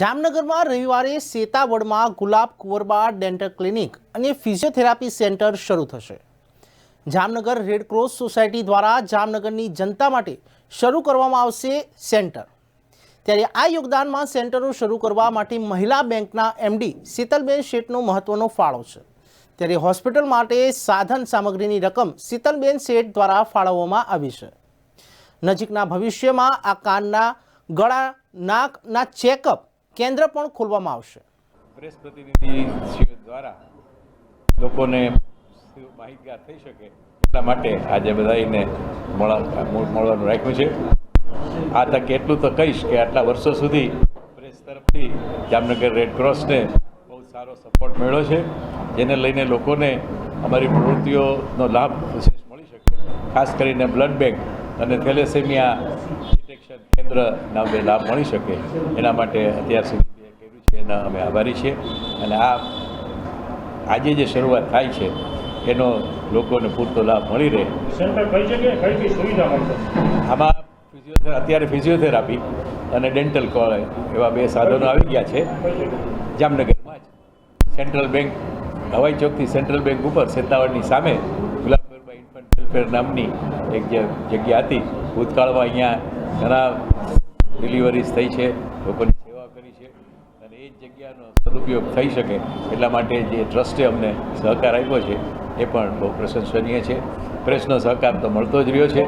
જામનગરમાં રવિવારે સેતાવડમાં ગુલાબ કુંવરબા ડેન્ટલ ક્લિનિક અને ફિઝિયોથેરાપી સેન્ટર શરૂ થશે. જામનગર રેડક્રોસ સોસાયટી દ્વારા જામનગરની જનતા માટે શરૂ કરવામાં આવશે સેન્ટર. ત્યારે આ યોગદાનમાં સેન્ટરો શરૂ કરવા માટે મહિલા બેંકના એમડી શીતલબેન શેઠનો મહત્વનો ફાળો છે. ત્યારે હોસ્પિટલ માટે સાધન સામગ્રીની રકમ શીતલબેન શેઠ દ્વારા ફાળવવામાં આવી છે. નજીકના ભવિષ્યમાં આ કાનના ગળા નાકના ચેકઅપ કેન્દ્ર પણ ખોલવામાં આવશે. પ્રેસ પ્રતિનિધિ દ્વારા લોકોને માહિતગાર થઈ શકે એટલા માટે આજે બધાને મળા મળવાનું રાખ્યું છે. આ તક એટલું તો કહીશ કે આટલા વર્ષો સુધી પ્રેસ તરફથી જામનગર રેડ ક્રોસને બહુ સારો સપોર્ટ મળ્યો છે, જેને લઈને લોકોને અમારી પ્રવૃત્તિઓનો લાભ વિશેષ મળી શકે. ખાસ કરીને બ્લડ બેંક અને થેલેસેમિયા ડિટેક્શન કેન્દ્રના બે લાભ મળી શકે. એના માટે અત્યાર સુધી જે કર્યું છે એના અમે આભારી છીએ. અને આ આજે જે શરૂઆત થાય છે એનો લોકોને પૂરતો લાભ મળી રહે. આમાં અત્યારે ફિઝિયોથેરાપી અને ડેન્ટલ કોલેજ એવા બે સાધનો આવી ગયા છે. જામનગરમાં જ. સેન્ટ્રલ બેંક હવાઈ ચોકથી સેન્ટ્રલ બેંક ઉપર સેતાવડની સામે ઇન્ફન્ટ વેલફેર નામની એક જે જગ્યા હતી, ભૂતકાળમાં અહીંયા ઘણા ડિલિવરીઝ થઈ છે, લોકોની સેવા કરી છે અને એ જ જગ્યાનો સદુપયોગ થઈ શકે એટલા માટે જે ટ્રસ્ટે અમને સહકાર આપ્યો છે, એ પણ બહુ પ્રશંસનીય છે. પ્રેસનો સહકાર તો મળતો જ રહ્યો છે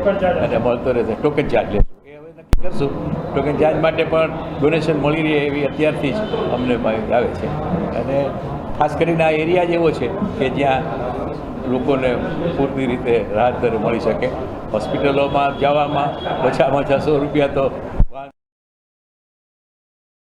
અને મળતો રહેશે ટોકન ચાર્જ લેશું. એ હવે નક્કી કરશું. ટોકન ચાર્જ માટે પણ ડોનેશન મળી રહે એવી અત્યારથી જ અમને આવે છે. અને ખાસ કરીને આ એરિયા જ એવો છે કે જ્યાં લોકોને પૂરતી રીતે રાહત મળી શકે. હોસ્પિટલોમાં જવામાં ઓછામાં ઓછા સો રૂપિયા તો